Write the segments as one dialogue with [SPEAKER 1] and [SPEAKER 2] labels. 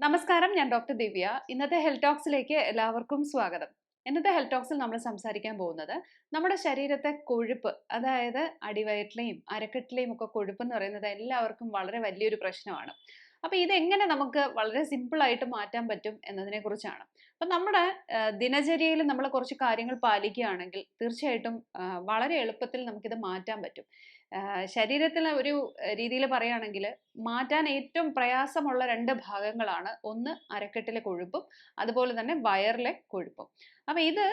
[SPEAKER 1] നമസ്കാരം ഞാൻ ഡോക്ടർ ദിവ്യ. ഇന്നത്തെ ഹെൽത്ത് ടോക്സിലേക്ക് എല്ലാവർക്കും സ്വാഗതം. ഇന്നത്തെ ഹെൽത്ത് ടോക്സിൽ നമ്മൾ സംസാരിക്കാൻ പോകുന്നത് നമ്മുടെ ശരീരത്തെ കൊഴുപ്പ് അതായത് അടിവയറ്റിലെയും അരക്കെട്ടിലെയും ഒക്കെ കൊഴുപ്പ് എന്ന് പറയുന്നത് എല്ലാവർക്കും വളരെ വലിയൊരു പ്രശ്നമാണ്. അപ്പോൾ ഇതെങ്ങനെ നമുക്ക് വളരെ സിമ്പിൾ ആയിട്ട് മാറ്റാൻ പറ്റും എന്നതിനെ കുറിച്ചാണ്. അപ്പം നമ്മുടെ ദിനചര്യയിൽ നമ്മൾ കുറച്ച് കാര്യങ്ങൾ പാലിക്കുകയാണെങ്കിൽ തീർച്ചയായിട്ടും വളരെ എളുപ്പത്തിൽ നമുക്കിത് മാറ്റാൻ പറ്റും. ശരീരത്തിലെ ഒരു രീതിയിൽ പറയുകയാണെങ്കിൽ മാറ്റാൻ ഏറ്റവും പ്രയാസമുള്ള രണ്ട് ഭാഗങ്ങളാണ്. ഒന്ന് അരക്കെട്ടിലെ കൊഴുപ്പും അതുപോലെ തന്നെ വയറിലെ കൊഴുപ്പും. അപ്പം ഇത്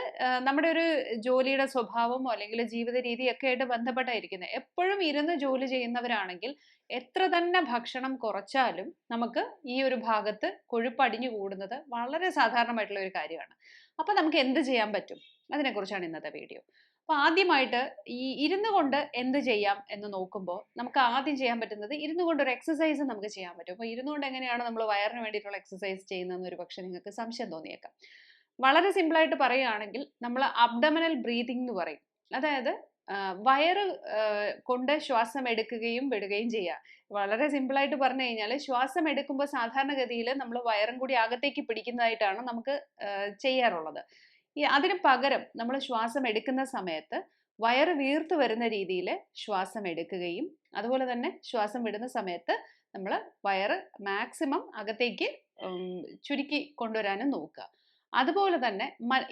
[SPEAKER 1] നമ്മുടെ ഒരു ജോലിയുടെ സ്വഭാവമോ അല്ലെങ്കിൽ ജീവിത രീതിയൊക്കെ ആയിട്ട് ബന്ധപ്പെട്ടായിരിക്കുന്നത്. എപ്പോഴും ഇരുന്ന് ജോലി ചെയ്യുന്നവരാണെങ്കിൽ എത്ര തന്നെ ഭക്ഷണം കുറച്ചാലും നമുക്ക് ഈ ഒരു ഭാഗത്ത് കൊഴുപ്പ് അടിഞ്ഞു കൂടുന്നത് വളരെ സാധാരണമായിട്ടുള്ള ഒരു കാര്യമാണ്. അപ്പം നമുക്ക് എന്ത് ചെയ്യാൻ പറ്റും? അതിനെക്കുറിച്ചാണ് ഇന്നത്തെ വീഡിയോ. അപ്പോൾ ആദ്യമായിട്ട് ഈ ഇരുന്നു കൊണ്ട് എന്ത് ചെയ്യാം എന്ന് നോക്കുമ്പോൾ നമുക്ക് ആദ്യം ചെയ്യാൻ പറ്റുന്നത് ഇരുന്നു കൊണ്ട് ഒരു എക്സസൈസ് നമുക്ക് ചെയ്യാൻ പറ്റും. അപ്പോൾ ഇരുന്നു കൊണ്ട് എങ്ങനെയാണ് നമ്മൾ വയറിന് വേണ്ടിയിട്ടുള്ള എക്സസൈസ് ചെയ്യുന്നതെന്ന് ഒരു പക്ഷേ നിങ്ങൾക്ക് സംശയം തോന്നിയേക്കാം. വളരെ സിമ്പിളായിട്ട് പറയുകയാണെങ്കിൽ നമ്മൾ അബ്ഡമനൽ ബ്രീതിങ് എന്ന് പറയും. അതായത് വയറ് കൊണ്ട് ശ്വാസം എടുക്കുകയും വിടുകയും ചെയ്യുക വളരെ സിമ്പിളായിട്ട് പറഞ്ഞു കഴിഞ്ഞാൽ ശ്വാസം എടുക്കുമ്പോൾ സാധാരണഗതിയിൽ നമ്മൾ വയറും കൂടി അകത്തേക്ക് പിടിക്കുന്നതായിട്ടാണ് നമുക്ക് ചെയ്യാറുള്ളത്. ഈ അതിന് പകരം നമ്മൾ ശ്വാസം എടുക്കുന്ന സമയത്ത് വയറ് വീർത്തു വരുന്ന രീതിയിൽ ശ്വാസം എടുക്കുകയും അതുപോലെ തന്നെ ശ്വാസം വിടുന്ന സമയത്ത് നമ്മൾ വയറ് മാക്സിമം അകത്തേക്ക് ചുരുക്കി കൊണ്ടുവരാനും നോക്കുക. അതുപോലെ തന്നെ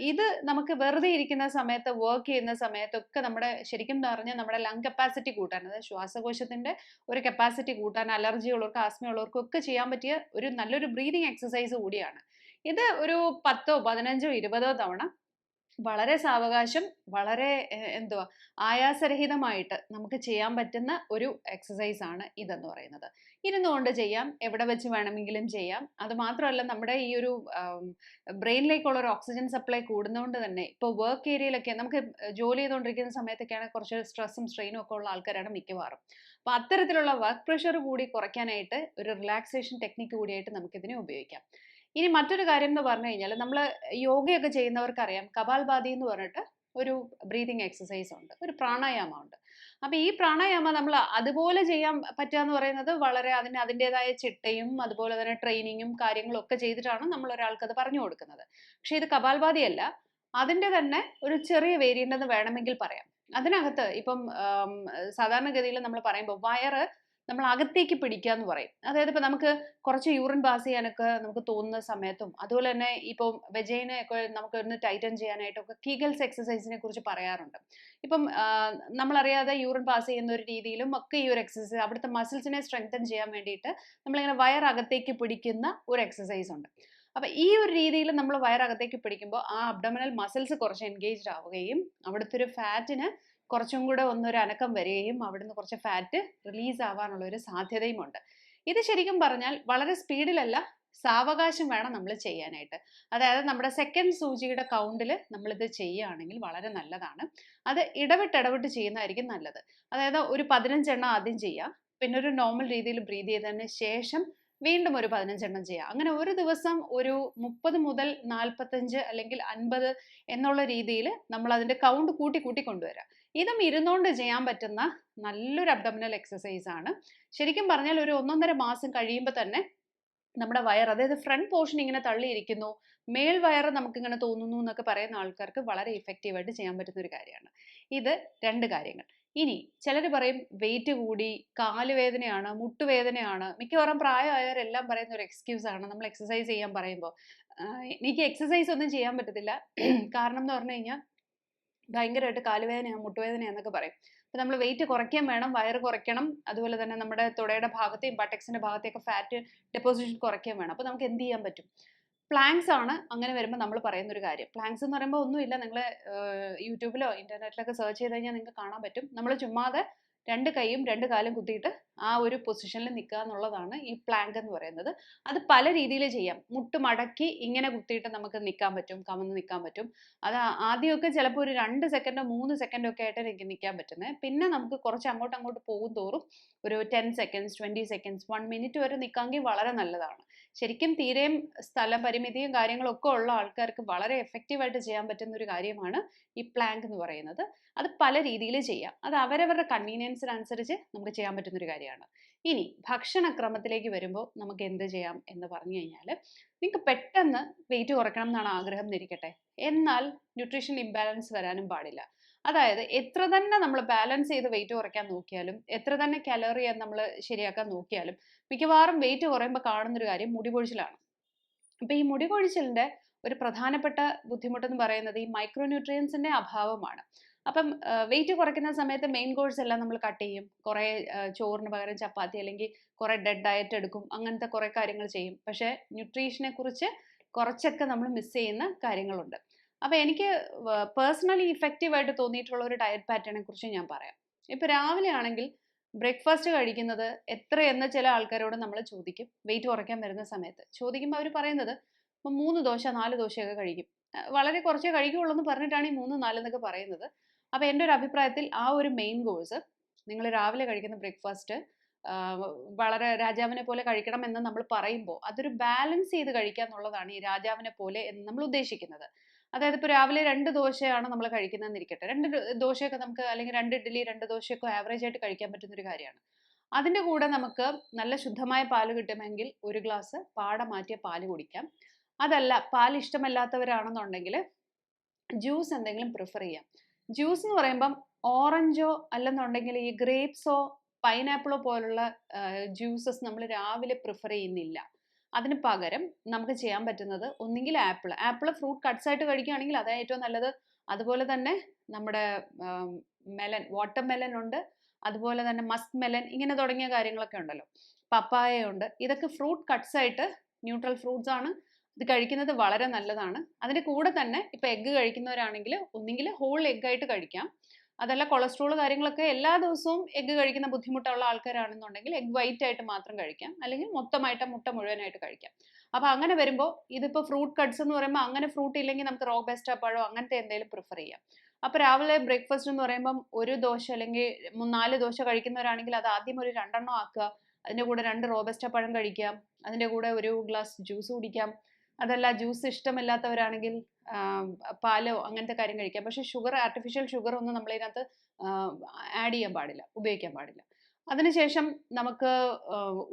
[SPEAKER 1] ഇത് നമുക്ക് വെറുതെ ഇരിക്കുന്ന സമയത്ത് വർക്ക് ചെയ്യുന്ന സമയത്തൊക്കെ നമ്മുടെ ശരിക്കും പറഞ്ഞാൽ നമ്മുടെ ലങ് കപ്പാസിറ്റി കൂട്ടാൻ അതായത് ശ്വാസകോശത്തിന്റെ ഒരു കപ്പാസിറ്റി കൂട്ടാൻ അലർജി ഉള്ളവർക്ക് ആസ്മ ഉള്ളവർക്കും ഒക്കെ ചെയ്യാൻ പറ്റിയ ഒരു നല്ലൊരു ബ്രീതിങ് എക്സസൈസ് കൂടിയാണ്. ഇത് ഒരു പത്തോ പതിനഞ്ചോ ഇരുപതോ തവണ വളരെ സാവകാശം വളരെ എന്തുവാ ആയാസരഹിതമായിട്ട് നമുക്ക് ചെയ്യാൻ പറ്റുന്ന ഒരു എക്സസൈസ് ആണ് ഇതെന്ന് പറയുന്നത്. ഇരുന്നുകൊണ്ട് ചെയ്യാം എവിടെ വെച്ച് വേണമെങ്കിലും ചെയ്യാം. അത് മാത്രമല്ല നമ്മുടെ ഈ ഒരു ബ്രെയിനിലേക്കുള്ള ഒരു ഓക്സിജൻ സപ്ലൈ കൂടുന്നതുകൊണ്ട് തന്നെ ഇപ്പോൾ വർക്ക് ഏരിയയിലൊക്കെ നമുക്ക് ജോലി ചെയ്തുകൊണ്ടിരിക്കുന്ന സമയത്തൊക്കെയാണ് കുറച്ച് സ്ട്രെസ്സും സ്ട്രെയിനും ഒക്കെ ഉള്ള ആൾക്കാരാണ് മിക്കവാറും. അപ്പോൾ അത്തരത്തിലുള്ള വർക്ക് പ്രഷർ കൂടി കുറയ്ക്കാനായിട്ട് ഒരു റിലാക്സേഷൻ ടെക്നിക്ക് കൂടിയായിട്ട് നമുക്കിതിനെ ഉപയോഗിക്കാം. ഇനി മറ്റൊരു കാര്യം എന്ന് പറഞ്ഞു കഴിഞ്ഞാൽ നമ്മൾ യോഗയൊക്കെ ചെയ്യുന്നവർക്കറിയാം കപാൽഭാതി എന്ന് പറഞ്ഞിട്ട് ഒരു ബ്രീതിങ് എക്സസൈസ് ഉണ്ട് ഒരു പ്രാണായാമം ഉണ്ട്. അപ്പോൾ ഈ പ്രാണായാമ നമ്മൾ അതുപോലെ ചെയ്യാൻ പറ്റുക എന്ന് പറയുന്നത് വളരെ അതിന് അതിന്റെതായ ചിട്ടയും അതുപോലെ തന്നെ ട്രെയിനിങ്ങും കാര്യങ്ങളും ഒക്കെ ചെയ്തിട്ടാണ് നമ്മൾ ഒരാൾക്ക് അത് പറഞ്ഞു കൊടുക്കുന്നത്. പക്ഷേ ഇത് കപാൽഭാതി അല്ല അതിന്റെ തന്നെ ഒരു ചെറിയ വേരിയന്റ് എന്ന് വേണമെങ്കിൽ പറയാം. അതിനകത്ത് ഇപ്പം സാധാരണഗതിയിൽ നമ്മൾ പറയുമ്പോൾ വയറ് നമ്മൾ അകത്തേക്ക് പിടിക്കുക എന്ന് പറയും. അതായത് ഇപ്പം നമുക്ക് കുറച്ച് യൂറിൻ പാസ് ചെയ്യാനൊക്കെ നമുക്ക് തോന്നുന്ന സമയത്തും അതുപോലെ തന്നെ ഇപ്പോൾ വെജൈനെ ഒക്കെ നമുക്ക് ഒന്ന് ടൈറ്റൻ ചെയ്യാനായിട്ടൊക്കെ കീഗൽസ് എക്സസൈസിനെ കുറിച്ച് പറയാറുണ്ട്. ഇപ്പം നമ്മളറിയാതെ യൂറിൻ പാസ് ചെയ്യുന്ന ഒരു രീതിയിലും ഒക്കെ ഈ ഒരു എക്സസൈസ് അവിടുത്തെ മസിൽസിനെ സ്ട്രെങ്തൻ ചെയ്യാൻ വേണ്ടിയിട്ട് നമ്മളിങ്ങനെ വയറകത്തേക്ക് പിടിക്കുന്ന ഒരു എക്സസൈസ് ഉണ്ട്. അപ്പം ഈ ഒരു രീതിയിൽ നമ്മൾ വയറകത്തേക്ക് പിടിക്കുമ്പോൾ ആ അബ്ഡമിനൽ മസിൽസ് കുറച്ച് എൻഗേജ്ഡ് ആവുകയും അവിടുത്തെ ഒരു ഫാറ്റിന് കുറച്ചും കൂടെ ഒന്നൊരു അനക്കം വരികയും അവിടുന്ന് കുറച്ച് ഫാറ്റ് റിലീസ് ആവാനുള്ള ഒരു സാധ്യതയുമുണ്ട്. ഇത് ശരിക്കും പറഞ്ഞാൽ വളരെ സ്പീഡിലല്ല സാവകാശം വേണം നമ്മൾ ചെയ്യാനായിട്ട്. അതായത് നമ്മുടെ സെക്കൻഡ് സൂചിയുടെ കൗണ്ടിൽ നമ്മളിത് ചെയ്യുകയാണെങ്കിൽ വളരെ നല്ലതാണ്. അത് ഇടവിട്ട് ഇടവിട്ട് ചെയ്യുന്നതായിരിക്കും നല്ലത്. അതായത് ഒരു പതിനഞ്ചെണ്ണം ആദ്യം ചെയ്യുക പിന്നെ ഒരു നോർമൽ രീതിയിൽ ബ്രീത് ചെയ്തതിന് ശേഷം വീണ്ടും ഒരു പതിനഞ്ചെണ്ണം ചെയ്യുക. അങ്ങനെ ഒരു ദിവസം ഒരു മുപ്പത് മുതൽ നാൽപ്പത്തഞ്ച് അല്ലെങ്കിൽ അൻപത് എന്നുള്ള രീതിയിൽ നമ്മൾ അതിന്റെ കൗണ്ട് കൂട്ടി കൂട്ടി കൊണ്ടുവരിക. ഇതും ഇരുന്നുകൊണ്ട് ചെയ്യാൻ പറ്റുന്ന നല്ലൊരു അബ്ഡമിനൽ എക്സസൈസ് ആണ്. ശരിക്കും പറഞ്ഞാൽ ഒരു ഒന്നൊന്നര മാസം കഴിയുമ്പോൾ തന്നെ നമ്മുടെ വയർ അതായത് ഫ്രണ്ട് പോർഷൻ ഇങ്ങനെ തള്ളിയിരിക്കുന്നു. മേൽ വയർ നമുക്കിങ്ങനെ തോന്നുന്നു എന്നൊക്കെ പറയുന്ന ആൾക്കാർക്ക് വളരെ ഇഫക്റ്റീവായിട്ട് ചെയ്യാൻ പറ്റുന്ന ഒരു കാര്യമാണ്. ഇത് രണ്ട് കാര്യങ്ങൾ. ഇനി ചിലർ പറയും വെയിറ്റ് കൂടി കാലുവേദനയാണ് മുട്ടുവേദനയാണ് മിക്കവാറും പ്രായമായവരെല്ലാം പറയുന്ന ഒരു എക്സ്ക്യൂസ് ആണ് നമ്മൾ എക്സസൈസ് ചെയ്യാൻ പറയുമ്പോൾ എനിക്ക് എക്സസൈസ് ഒന്നും ചെയ്യാൻ പറ്റത്തില്ല. കാരണം എന്ന് പറഞ്ഞു കഴിഞ്ഞാൽ ഭയങ്കരമായിട്ട് കാലുവേദനയാണ് മുട്ടുവേദനയാന്നൊക്കെ പറയും. അപ്പോൾ നമ്മൾ വെയിറ്റ് കുറയ്ക്കാൻ വേണം വയറ് കുറയ്ക്കണം. അതുപോലെ തന്നെ നമ്മുടെ തുടയുടെ ഭാഗത്തെയും ബട്ടക്സിന്റെ ഭാഗത്തെയൊക്കെ ഫാറ്റ് ഡെപ്പോസിഷൻ കുറയ്ക്കാൻ വേണം. അപ്പോൾ നമുക്ക് എന്ത് ചെയ്യാൻ പറ്റും? പ്ലാങ്ക്സ് ആണ് അങ്ങനെ വരുമ്പോൾ നമ്മൾ പറയുന്ന ഒരു കാര്യം. പ്ലാങ്ക്സ് എന്ന് പറയുമ്പോൾ ഒന്നുമില്ല. നിങ്ങൾ യൂട്യൂബിലോ ഇന്റർനെറ്റിലൊക്കെ സെർച്ച് ചെയ്ത് കഴിഞ്ഞാൽ നിങ്ങൾക്ക് കാണാൻ പറ്റും. നമ്മൾ ചുമ്മാതെ രണ്ട് കൈയും രണ്ട് കാലും കുത്തിയിട്ട് ആ ഒരു പൊസിഷനിൽ നിൽക്കുക എന്നുള്ളതാണ് ഈ പ്ലാങ്ക് എന്ന് പറയുന്നത്. അത് പല രീതിയിൽ ചെയ്യാം. മുട്ട് മടക്കി ഇങ്ങനെ കുത്തിയിട്ട് നമുക്ക് നിൽക്കാൻ പറ്റും കമന്ന് നിൽക്കാൻ പറ്റും. അത് ആദ്യമൊക്കെ ചിലപ്പോൾ ഒരു രണ്ട് സെക്കൻഡോ മൂന്ന് സെക്കൻഡോ ഒക്കെ ആയിട്ട് എനിക്ക് നിൽക്കാൻ പറ്റുന്നത് പിന്നെ നമുക്ക് കുറച്ച് അങ്ങോട്ട് അങ്ങോട്ട് പോകും തോറും ഒരു ten seconds twenty seconds one minute വരെ നിൽക്കാമെങ്കിൽ വളരെ നല്ലതാണ്. ശരിക്കും തീരെയും സ്ഥല പരിമിതിയും കാര്യങ്ങളും ഒക്കെ ഉള്ള ആൾക്കാർക്ക് വളരെ എഫക്റ്റീവായിട്ട് ചെയ്യാൻ പറ്റുന്ന ഒരു കാര്യമാണ് ഈ പ്ലാങ്ക് എന്ന് പറയുന്നത്. അത് പല രീതിയിൽ ചെയ്യാം. അത് അവരവരുടെ കൺവീനിയൻസിനനുസരിച്ച് നമുക്ക് ചെയ്യാൻ പറ്റുന്ന ഒരു കാര്യമാണ്. ഇനി ഭക്ഷണക്രമത്തിലേക്ക് വരുമ്പോൾ നമുക്ക് എന്ത് ചെയ്യാം എന്ന് പറഞ്ഞു കഴിഞ്ഞാൽ നിങ്ങൾക്ക് പെട്ടെന്ന് വെയിറ്റ് കുറയ്ക്കണം എന്നാണ് ആഗ്രഹം എന്നിരിക്കട്ടെ എന്നാൽ ന്യൂട്രീഷൻ ഇംബാലൻസ് വരാനും പാടില്ല. അതായത് എത്ര തന്നെ നമ്മൾ ബാലൻസ് ചെയ്ത് വെയിറ്റ് കുറയ്ക്കാൻ നോക്കിയാലും എത്ര തന്നെ കലോറി നമ്മൾ ശരിയാക്കാൻ നോക്കിയാലും മിക്കവാറും വെയിറ്റ് കുറയുമ്പോൾ കാണുന്നൊരു കാര്യം മുടി കൊഴിച്ചിലാണ് അപ്പം ഈ മുടി കൊഴിച്ചിലിന്റെ ഒരു പ്രധാനപ്പെട്ട ബുദ്ധിമുട്ടെന്ന് പറയുന്നത് ഈ മൈക്രോന്യൂട്രിയൻസിന്റെ അഭാവമാണ്. അപ്പം വെയിറ്റ് കുറയ്ക്കുന്ന സമയത്ത് മെയിൻ കോഴ്സ് എല്ലാം നമ്മൾ കട്ട് ചെയ്യും. കുറേ ചോറിന് പകരം ചപ്പാത്തി അല്ലെങ്കിൽ കുറേ ഡെഡ് ഡയറ്റ് എടുക്കും. അങ്ങനത്തെ കുറേ കാര്യങ്ങൾ ചെയ്യും. പക്ഷേ ന്യൂട്രീഷനെ കുറിച്ച് കുറച്ചൊക്കെ നമ്മൾ മിസ് ചെയ്യുന്ന കാര്യങ്ങളുണ്ട്. അപ്പോൾ എനിക്ക് പേഴ്സണലി ഇഫക്റ്റീവായിട്ട് തോന്നിയിട്ടുള്ള ഒരു ഡയറ്റ് പാറ്റേണെ കുറിച്ച് ഞാൻ പറയാം. ഇപ്പോൾ രാവിലെ ആണെങ്കിൽ ബ്രേക്ക്ഫാസ്റ്റ് കഴിക്കുന്നത് എത്ര എന്ന ചില ആൾക്കാരോട് നമ്മൾ ചോദിക്കും. വെയിറ്റ് കുറയ്ക്കാൻ വരുന്ന സമയത്ത്. ചോദിക്കുമ്പോൾ അവർ പറയുന്നത് ഇപ്പം മൂന്ന് ദോശ നാല് ദോശയൊക്കെ കഴിക്കും. വളരെ കുറച്ചേ കഴിക്കുകയുള്ളൂ എന്ന് പറഞ്ഞിട്ടാണ് ഈ മൂന്ന് നാലെന്നൊക്കെ പറയുന്നത്. അപ്പോൾ എന്റെ ഒരു അഭിപ്രായത്തിൽ ആ ഒരു മെയിൻ കോഴ്സ് നിങ്ങൾ രാവിലെ കഴിക്കുന്ന ബ്രേക്ക്ഫാസ്റ്റ് വളരെ രാജാവിനെ പോലെ കഴിക്കണം എന്ന് നമ്മൾ പറയുമ്പോൾ അതൊരു ബാലൻസ് ചെയ്ത് കഴിക്കുക എന്നുള്ളതാണ് ഈ രാജാവിനെ പോലെ എന്ന് നമ്മൾ ഉദ്ദേശിക്കുന്നത്. അതായത് ഇപ്പോൾ രാവിലെ രണ്ട് ദോശയാണ് നമ്മൾ കഴിക്കുന്നതെന്ന് ഇരിക്കട്ടെ. രണ്ട് ദോശയൊക്കെ നമുക്ക് അല്ലെങ്കിൽ രണ്ട് ഇഡ്ഡലി രണ്ട് ദോശയൊക്കെ ആവറേജ് ആയിട്ട് കഴിക്കാൻ പറ്റുന്ന ഒരു കാര്യമാണ്. അതിന്റെ കൂടെ നമുക്ക് നല്ല ശുദ്ധമായ പാൽ കിട്ടുമെങ്കിൽ ഒരു ഗ്ലാസ് പാട മാറ്റിയ പാൽ കുടിക്കാം. അതല്ല പാൽ ഇഷ്ടമല്ലാത്തവരാണെന്നുണ്ടെങ്കിൽ ജ്യൂസ് എന്തെങ്കിലും പ്രിഫർ ചെയ്യാം. ജ്യൂസ് എന്ന് പറയുമ്പം ഓറഞ്ചോ അല്ലെന്നുണ്ടെങ്കിൽ ഈ ഗ്രേപ്സോ പൈനാപ്പിളോ പോലുള്ള ജ്യൂസസ് നമ്മൾ രാവിലെ പ്രിഫർ ചെയ്യുന്നില്ല. അതിന് പകരം നമുക്ക് ചെയ്യാൻ പറ്റുന്നത് ഒന്നുകിൽ ആപ്പിൾ. ആപ്പിൾ ഫ്രൂട്ട് കട്ട്സ് ആയിട്ട് കഴിക്കുകയാണെങ്കിൽ അതാണ് ഏറ്റവും നല്ലത്. അതുപോലെ തന്നെ നമ്മുടെ മെലൻ വാട്ടർ മെലൻ ഉണ്ട്. അതുപോലെ തന്നെ മസ്ക് മെലൻ ഇങ്ങനെ തുടങ്ങിയ കാര്യങ്ങളൊക്കെ ഉണ്ടല്ലോ. പപ്പായ ഉണ്ട്. ഇതൊക്കെ ഫ്രൂട്ട് കട്ട്സ് ആയിട്ട് ന്യൂട്രൽ ഫ്രൂട്ട്സ് ആണ്. ഇത് കഴിക്കുന്നത് വളരെ നല്ലതാണ്. അതിന്റെ കൂടെ തന്നെ ഇപ്പോൾ എഗ്ഗ് കഴിക്കുന്നവരാണെങ്കിൽ ഒന്നുകിൽ ഹോൾ എഗ്ഗ് ആയിട്ട് കഴിക്കാം. അതല്ല കൊളസ്ട്രോൾ കാര്യങ്ങളൊക്കെ എല്ലാ ദിവസവും എഗ്ഗ് കഴിക്കുന്ന ബുദ്ധിമുട്ടുള്ള ആൾക്കാരാണെന്നുണ്ടെങ്കിൽ എഗ്ഗ് വൈറ്റ് ആയിട്ട് മാത്രം കഴിക്കാം. അല്ലെങ്കിൽ മൊത്തമായിട്ട് മുട്ട മുഴുവനായിട്ട് കഴിക്കാം. അപ്പോൾ അങ്ങനെ വരുമ്പോൾ ഇതിപ്പോൾ ഫ്രൂട്ട് കട്ട്സ് എന്ന് പറയുമ്പോൾ അങ്ങനെ ഫ്രൂട്ട് ഇല്ലെങ്കിൽ നമുക്ക് റോ ബെസ്റ്റ് പഴം അങ്ങനത്തെ എന്തെങ്കിലും പ്രിഫർ ചെയ്യാം. അപ്പോൾ രാവിലെ ബ്രേക്ക്ഫാസ്റ്റ് എന്ന് പറയുമ്പോൾ ഒരു ദോശ അല്ലെങ്കിൽ നാല് ദോശ കഴിക്കുന്നവരാണെങ്കിൽ അത് ആദ്യം ഒരു രണ്ടെണ്ണം ആക്കുക. അതിന്റെ കൂടെ രണ്ട് റോബസ്റ്റ പഴം കഴിക്കാം. അതിന്റെ കൂടെ ഒരു ഗ്ലാസ് ജ്യൂസ് കുടിക്കാം. അതല്ല ജ്യൂസ് ഇഷ്ടമില്ലാത്തവരാണെങ്കിൽ പാലോ അങ്ങനത്തെ കാര്യം കഴിക്കാം. പക്ഷേ ഷുഗർ ആർട്ടിഫിഷ്യൽ ഷുഗർ ഒന്നും നമ്മളതിനകത്ത് ആഡ് ചെയ്യാൻ പാടില്ല ഉപയോഗിക്കാൻ പാടില്ല. അതിനുശേഷം നമുക്ക്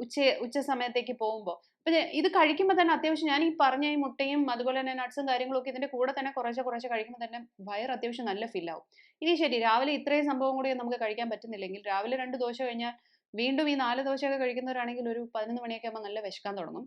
[SPEAKER 1] ഉച്ച ഉച്ച സമയത്തേക്ക് പോകുമ്പോൾ അപ്പം ഇത് കഴിക്കുമ്പോൾ തന്നെ അത്യാവശ്യം ഞാൻ ഈ പറഞ്ഞ ഈ മുട്ടയും അതുപോലെ തന്നെ നട്ട്സും കാര്യങ്ങളൊക്കെ ഇതിന്റെ കൂടെ തന്നെ കുറേശ്ശെ കുറേശ്ശെ കഴിക്കുമ്പോൾ തന്നെ വയർ അത്യാവശ്യം നല്ല ഫില്ലാവും ഇനി ശരി രാവിലെ ഇത്രയും സംഭവം കൂടി നമുക്ക് കഴിക്കാൻ പറ്റുന്നില്ലെങ്കിൽ രാവിലെ രണ്ട് ദോശ കഴിഞ്ഞാൽ വീണ്ടും ഈ നാല് ദോശയൊക്കെ കഴിക്കുന്നവരാണെങ്കിൽ ഒരു പതിനൊന്ന് മണിയൊക്കെ ആകുമ്പോൾ നല്ല വിശക്കാൻ തുടങ്ങും.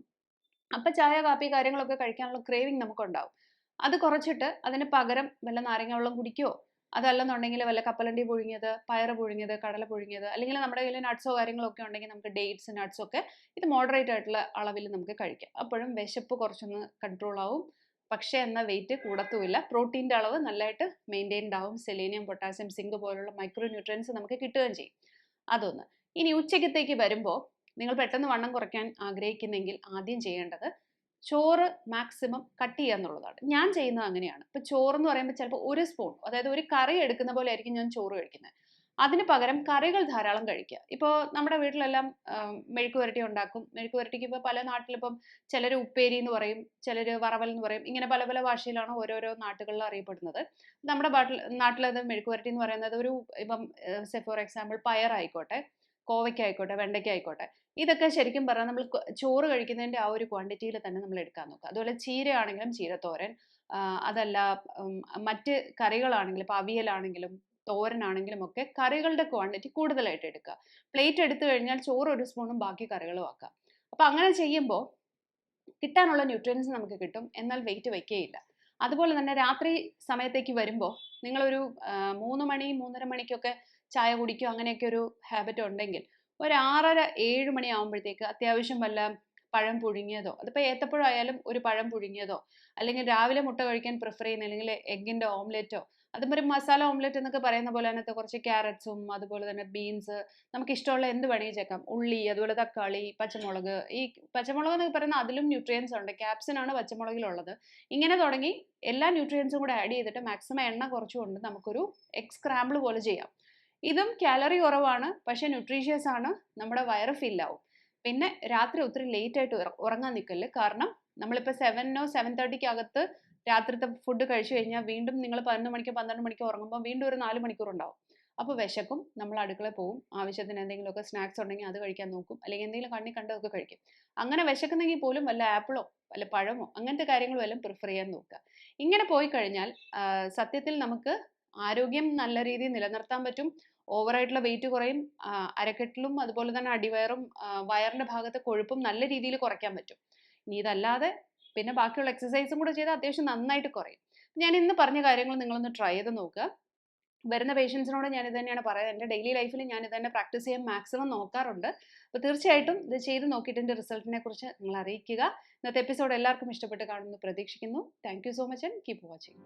[SPEAKER 1] അപ്പം ചായ കാപ്പി കാര്യങ്ങളൊക്കെ കഴിക്കാനുള്ള ക്രേവിങ് നമുക്കുണ്ടാവും. അത് കുറച്ചിട്ട് അതിന് പകരം വല്ല നാരങ്ങ വെള്ളം കുടിക്കുകയോ അതല്ലെന്നുണ്ടെങ്കിൽ വല്ല കപ്പലണ്ടി പുഴുങ്ങിയത് പയർ പുഴുങ്ങിയത് കടല പുഴുങ്ങിയത് അല്ലെങ്കിൽ നമ്മുടെ കയ്യിൽ നട്ട്സോ കാര്യങ്ങളൊക്കെ ഉണ്ടെങ്കിൽ നമുക്ക് ഡേറ്റ്സ് നട്ട്സ് ഒക്കെ ഇത് മോഡറേറ്റ് ആയിട്ടുള്ള അളവിൽ നമുക്ക് കഴിക്കാം. അപ്പോഴും വിശപ്പ് കുറച്ചൊന്ന് കൺട്രോൾ ആവും. പക്ഷേ എന്ന വെയിറ്റ് കൂടത്തുമില്ല. പ്രോട്ടീന്റെ അളവ് നല്ലതായിട്ട് മെയിന്റെയിൻഡ് ആവും. സെലീനിയം പൊട്ടാസ്യം സിങ്ക് പോലുള്ള മൈക്രോ ന്യൂട്രിയൻസ് നമുക്ക് കിട്ടുകയും ചെയ്യും. അതൊന്ന്. ഇനി ഉച്ചയ്ക്കത്തേക്ക് വരുമ്പോൾ നിങ്ങൾ പെട്ടെന്ന് വണ്ണം കുറയ്ക്കാൻ ആഗ്രഹിക്കുന്നെങ്കിൽ ആദ്യം ചെയ്യേണ്ടത് ചോറ് മാക്സിമം കട്ട് ചെയ്യുക എന്നുള്ളതാണ്. ഞാൻ ചെയ്യുന്നത് അങ്ങനെയാണ്. ഇപ്പോൾ ചോറ് എന്ന് പറയുമ്പോൾ ചിലപ്പോൾ ഒരു സ്പൂൺ അതായത് ഒരു കറി എടുക്കുന്ന പോലെ ആയിരിക്കും ഞാൻ ചോറ് കഴിക്കുന്നത് അതിന് പകരം കറികൾ ധാരാളം കഴിക്കുക. ഇപ്പോൾ നമ്മുടെ വീട്ടിലെല്ലാം മെഴുക്ക് പുരട്ടി ഉണ്ടാക്കും. മെഴുക്ക് പുരട്ടിക്ക് ഇപ്പോൾ പല നാട്ടിലിപ്പം ചിലർ ഉപ്പേരി എന്ന് പറയും ചിലർ വറവൽ എന്ന് പറയും. ഇങ്ങനെ പല പല ഭാഷയിലാണ് ഓരോരോ നാട്ടുകളിൽ അറിയപ്പെടുന്നത്. നമ്മുടെ നാട്ടിൽ നാട്ടിലത് മെഴുക്ക് പുരട്ടി എന്ന് പറയുന്നത് ഒരു ഇപ്പം ഫോർ എക്സാമ്പിൾ കോവയ്ക്ക ആയിക്കോട്ടെ വെണ്ടയ്ക്ക ആയിക്കോട്ടെ ഇതൊക്കെ ശരിക്കും പറഞ്ഞാൽ നമ്മൾ ചോറ് കഴിക്കുന്നതിന്റെ ആ ഒരു ക്വാണ്ടിറ്റിയിൽ തന്നെ നമ്മൾ എടുക്കാൻ നോക്കുക. അതുപോലെ ചീരയാണെങ്കിലും ചീരത്തോരൻ അതല്ല മറ്റ് കറികളാണെങ്കിലും ഇപ്പോൾ അവിയലാണെങ്കിലും തോരനാണെങ്കിലും ഒക്കെ കറികളുടെ ക്വാണ്ടിറ്റി കൂടുതലായിട്ട് എടുക്കുക. പ്ലേറ്റ് എടുത്തു കഴിഞ്ഞാൽ ചോറ് ഒരു സ്പൂണും ബാക്കി കറികളും ആക്കുക. അപ്പോൾ അങ്ങനെ ചെയ്യുമ്പോൾ കിട്ടാനുള്ള ന്യൂട്രിയൻസ് നമുക്ക് കിട്ടും. എന്നാൽ വെയിറ്റ് വയ്ക്കുകയില്ല അതുപോലെ തന്നെ രാത്രി സമയത്തേക്ക് വരുമ്പോൾ നിങ്ങളൊരു മൂന്ന് മണി മൂന്നര മണിക്കൊക്കെ ചായ കുടിക്കുക അങ്ങനെയൊക്കെ ഒരു ഹാബിറ്റ് ഉണ്ടെങ്കിൽ ഒരു ആറര ഏഴ് മണി ആകുമ്പോഴത്തേക്ക് അത്യാവശ്യം വല്ല പഴം പുഴുങ്ങിയതോ അതിപ്പോൾ ഏത്തപ്പഴമായാലും ഒരു പഴം പുഴുങ്ങിയതോ അല്ലെങ്കിൽ രാവിലെ മുട്ട കഴിക്കാൻ പ്രിഫർ ചെയ്യുന്ന അല്ലെങ്കിൽ എഗ്ഗിന്റെ ഓംലെറ്റോ അതും ഒരു മസാല ഓംലെറ്റ് എന്നൊക്കെ പറയുന്ന പോലെ അതിനകത്ത് കുറച്ച് ക്യാരറ്റ്സും അതുപോലെ തന്നെ ബീൻസ് നമുക്ക് ഇഷ്ടമുള്ള എന്ത് വേണമെങ്കിൽ ചേക്കാം ഉള്ളി അതുപോലെ തക്കാളി പച്ചമുളക് ഈ പച്ചമുളക് എന്നൊക്കെ പറയുന്ന അതിലും ന്യൂട്രിയൻസ് ഉണ്ട്. ക്യാപ്സിനാണ് പച്ചമുളകിലുള്ളത്. ഇങ്ങനെ തുടങ്ങി എല്ലാ ന്യൂട്രിയൻസും കൂടെ ആഡ് ചെയ്തിട്ട് മാക്സിമം എണ്ണ കുറച്ചുകൊണ്ട് നമുക്കൊരു എക്സ് സ്ക്രാമ്പിൾ പോലെ ചെയ്യാം. ഇതും കാലറി കുറവാണ് പക്ഷേ ന്യൂട്രീഷ്യസ് ആണ് നമ്മുടെ വയറ് ഫില്ലാവും പിന്നെ രാത്രി ഒത്തിരി ലേറ്റ് ആയിട്ട് ഉറങ്ങാൻ നിൽക്കൽ കാരണം നമ്മളിപ്പോൾ സെവനോ സെവൻ തേർട്ടിക്ക് അകത്ത് രാത്രിത്തെ ഫുഡ് കഴിച്ചു കഴിഞ്ഞാൽ വീണ്ടും നിങ്ങൾ പതിനൊന്ന് മണിക്കോ പന്ത്രണ്ട് മണിക്കോ ഉറങ്ങുമ്പോൾ വീണ്ടും ഒരു നാല് മണിക്കൂർ ഉണ്ടാവും അപ്പോൾ വിശക്കും നമ്മൾ അടുക്കള പോവും. ആവശ്യത്തിന് എന്തെങ്കിലുമൊക്കെ സ്നാക്സ് ഉണ്ടെങ്കിൽ അത് കഴിക്കാൻ നോക്കും. അല്ലെങ്കിൽ എന്തെങ്കിലും കണ്ണി കണ്ടതൊക്കെ കഴിക്കും. അങ്ങനെ വിശക്കുന്നെങ്കിൽ പോലും വല്ല ആപ്പിളോ വല്ല പഴമോ അങ്ങനത്തെ കാര്യങ്ങൾ വല്ലതും പ്രിഫർ ചെയ്യാൻ നോക്കുക. ഇങ്ങനെ പോയി കഴിഞ്ഞാൽ സത്യത്തിൽ നമുക്ക് ആരോഗ്യം നല്ല രീതിയിൽ നിലനിർത്താൻ പറ്റും. ഓവറായിട്ടുള്ള വെയിറ്റ് കുറയും. അരക്കെട്ടിലും അതുപോലെ തന്നെ അടിവയറും വയറിന്റെ ഭാഗത്തെ കൊഴുപ്പും നല്ല രീതിയിൽ കുറയ്ക്കാൻ പറ്റും. ഇനി ഇതല്ലാതെ പിന്നെ ബാക്കിയുള്ള എക്സസൈസും കൂടെ ചെയ്താൽ അത്യാവശ്യം നന്നായിട്ട് കുറയും. ഞാൻ ഇന്ന് പറഞ്ഞ കാര്യങ്ങൾ നിങ്ങളൊന്ന് ട്രൈ ചെയ്ത് നോക്കുക വരുന്ന പേഷ്യൻസിനോട് ഞാൻ ഇത് തന്നെയാണ് പറയുന്നത്. എന്റെ ഡെയിലി ലൈഫിൽ ഞാൻ ഇത് തന്നെ പ്രാക്ടീസ് ചെയ്യാൻ മാക്സിമം നോക്കാറുണ്ട്. അപ്പോൾ തീർച്ചയായിട്ടും ഇത് ചെയ്ത് നോക്കിയിട്ട് എന്റെ റിസൾട്ടിനെ കുറിച്ച് നിങ്ങൾ അറിയിക്കുക. ഇന്നത്തെ എപ്പിസോഡ് എല്ലാവർക്കും ഇഷ്ടപ്പെട്ട് കാണുമെന്ന് പ്രതീക്ഷിക്കുന്നു. Thank so much and keep watching